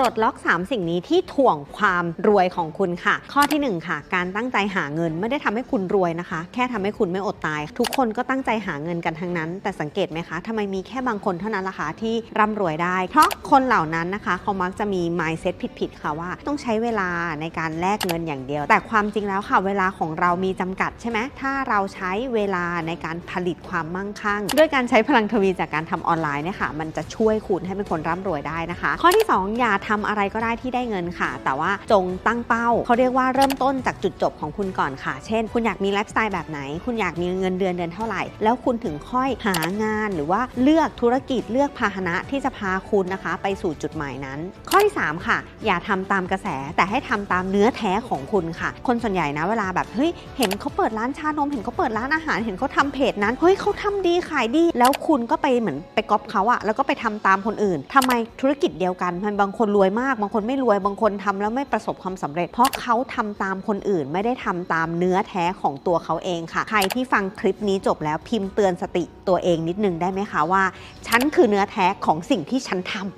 ลดล็อก 3 สิ่งนี้ที่ถ่วงความรวยของคุณค่ะ ข้อทีหนึ่1 ค่ะ การตั้งใจหาเงินไม่ได้ทำให้คุณรวยนะคะ แค่ทำให้คุณไม่อดตาย ทุกคนก็ตั้งใจหาเงินกันทั้งนั้น แต่สังเกตไหมคะทำไมมีแค่บางคนเท่านั้นล่ะคะที่ร่ำรวยได้ เพราะคนเหล่านั้นนะคะเขามักจะมี mindset ผิดๆค่ะว่าต้องใช้เวลาในการแลกเงินอย่างเดียว แต่ความจริงแล้วค่ะเวลาของเรามีจำกัดใช่ไหมถ้าเราใช้เวลาในการผลิตความมั่งคั่ง ด้วยการใช้พลังทวีจากการทำออนไลน์เนี่ยค่ะมันจะช่วยคุณให้เป็นคนร่ำรวยได้นะคะ ข้อที่ 2 อย่าทำอะไรก็ได้ที่ได้เงินค่ะ แต่ว่าจงตั้งเป้า เขาเรียกว่าเริ่มต้นจากจุดจบของคุณก่อนค่ะ เช่น คุณอยากมีไลฟ์สไตล์แบบไหน คุณอยากมีเงินเดือนเดือนเท่าไหร่ แล้วคุณถึงค่อยหางานหรือว่าเลือกธุรกิจเลือกพาหนะที่จะพาคุณนะคะ ไปสู่จุดหมายนั้น ข้อที่ 3 ค่ะ อย่าทำตามกระแสแต่ให้ทำตามเนื้อแท้ของคุณค่ะ คนส่วนใหญ่นะเวลาแบบเฮ้ยเห็นเขาเปิดร้านชานมเห็นเขาเปิดร้านอาหารเห็นเขาทำเพจนั้นเฮ้ยเขาทำดีขายดี แล้วคุณก็ไปเหมือนไปก๊อปเขาอะแล้วก็ไปทำตามคนอื่นทำไมธุรกิจเดียวกันมันบางคนรวยมาก บางคนไม่รวยบางคนทำแล้วไม่ประสบความสำเร็จ เพราะเขาทำตามคนอื่นไม่ได้ทำตามเนื้อแท้ของตัวเขาเองค่ะ ใครที่ฟังคลิปนี้จบแล้วพิมพ์เตือนสติตัวเองนิดนึงได้ไหมคะว่า ฉันคือเนื้อแท้ของสิ่งที่ฉันทำ